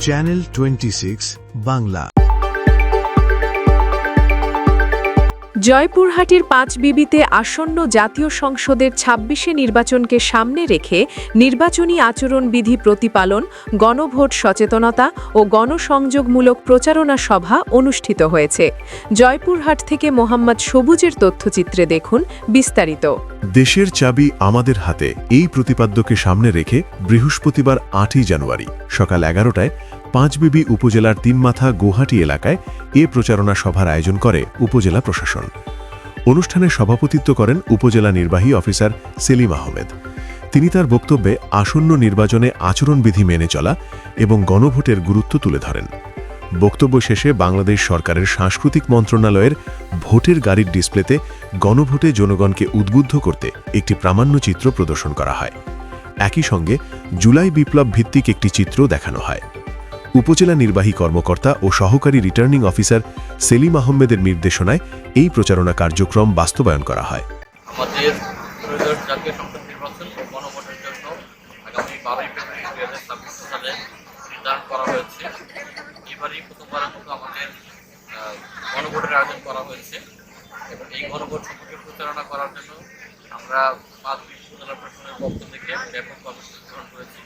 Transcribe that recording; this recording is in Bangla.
চ্যানেল টোয়েন্টি সিক্স বাংলা জয়পুরহাটের পাঁচ বিবিতে আসন্ন জাতীয় সংসদের ছাব্বিশে নির্বাচনকে সামনে রেখে নির্বাচনী আচরণবিধি প্রতিপালন, গণভোট সচেতনতা ও গণসংযোগমূলক প্রচারণা সভা অনুষ্ঠিত হয়েছে। জয়পুরহাট থেকে মোহাম্মদ সবুজের তথ্যচিত্রে দেখুন বিস্তারিত। দেশের চাবি আমাদের হাতে, এই প্রতিপাদ্যকে সামনে রেখে বৃহস্পতিবার আটই জানুয়ারি সকাল এগারোটায় পাঁচবিবি উপজেলার তিনমাথা গুয়াহাটি এলাকায় এ প্রচারণা সভার আয়োজন করে উপজেলা প্রশাসন। অনুষ্ঠানে সভাপতিত্ব করেন উপজেলা নির্বাহী অফিসার সেলিম আহমেদ। তিনি তার বক্তব্যে আসন্ন নির্বাচনে আচরণবিধি মেনে চলা এবং গণভোটের গুরুত্ব তুলে ধরেন। বক্তব্য শেষে বাংলাদেশ সরকারের সাংস্কৃতিক মন্ত্রণালয়ের ভোটের গাড়ির ডিসপ্লেতে গণভোটে জনগণকে উদ্বুদ্ধ করতে একটি প্রামাণ্যচিত্র প্রদর্শন করা হয়। একই সঙ্গে জুলাই বিপ্লব ভিত্তিক একটি চিত্র দেখানো হয়। উপজেলা নির্বাহী কর্মকর্তা ও সহকারী রিটার্নিং অফিসার সেলিম আহমেদের নির্দেশনায় এই প্রচারণা কার্যক্রম বাস্তবায়ন করা হয়। আমরা পাঁচ উপজেলা প্রশাসনের পক্ষ থেকে ব্যাপক কর্মসূচি গ্রহণ করেছি।